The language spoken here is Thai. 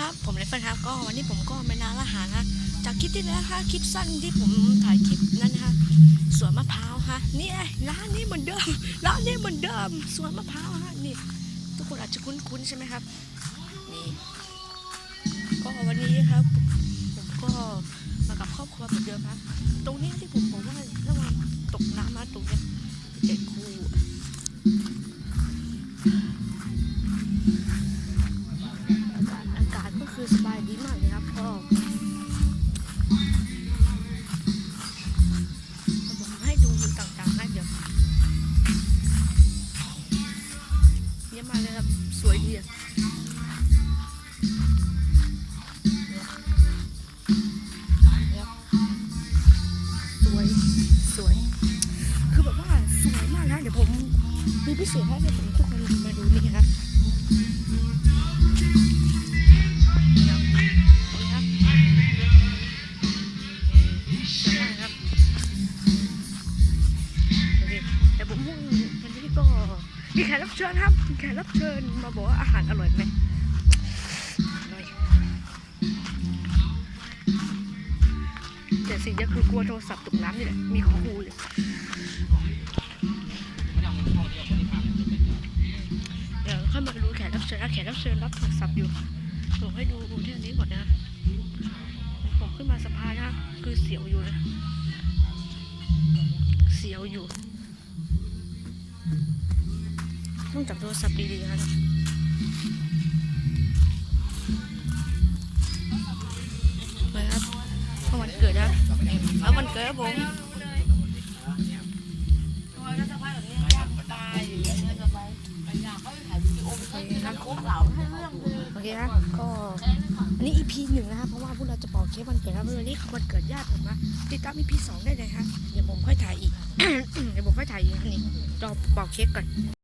ครับ ผมเลฟเฟินครับ ก็วันนี้ผมก็ไม่นานละหานะ จากคลิปที่แล้วนะคะคลิปสั้นที่ผมถ่ายคลิปนั้นนะคะสวนมะพร้าวฮะนี่ร้านนี้เหมือนเดิมร้านนี้เหมือนเดิมสวนมะพร้าวฮะนี่ ทุกคนอาจจะคุ้นๆใช่ไหมครับนี่ก็วันนี้ครับผมก็มากับครอบครัวเหมือนเดิมครับ ตรงนี้ที่ผม มากเลยครับ สวยดีอะสวย สวย คือแบบว่าสวยมากนะ เดี๋ยวผมมีพิเศษให้ให้ผมทุกคนมาดูนี่ครับ มีแขกรับเชิญครับมีแขกรับเชิญมาบอกว่าอาหารอร่อยไหมอร่อยแต่สิ่งเดียวคือกลัวโทรศัพท์ตกน้ำนี่แหละมีครูเลยเดี๋ยวค่อยมาดูแขกรับเชิญนะแขกรับเชิญรับโทรศัพท์อยู่ผมให้ดูที่อันนี้ก่อนนะผมขึ้นมาสะพานนะคือเสียวอยู่นะเสียวอยู่ ต้องจับโทรศัพท์ดีๆนะมาครับเพราะวันเกิดนะแล้ววันเกิดครับผมโอเคครับก็อันนี้ EP หนึ่งนะครับเพราะว่าพวกเราจะป่าเค้กวันเกิดครับวันนี้วันเกิดญาติผมนะติดตาม EP สองได้เลยครับเดี๋ยวผมค่อยถ่ายอีกเดี๋ยวผมค่อยถ่ายอีกนี่รอป่าเค้กก่อน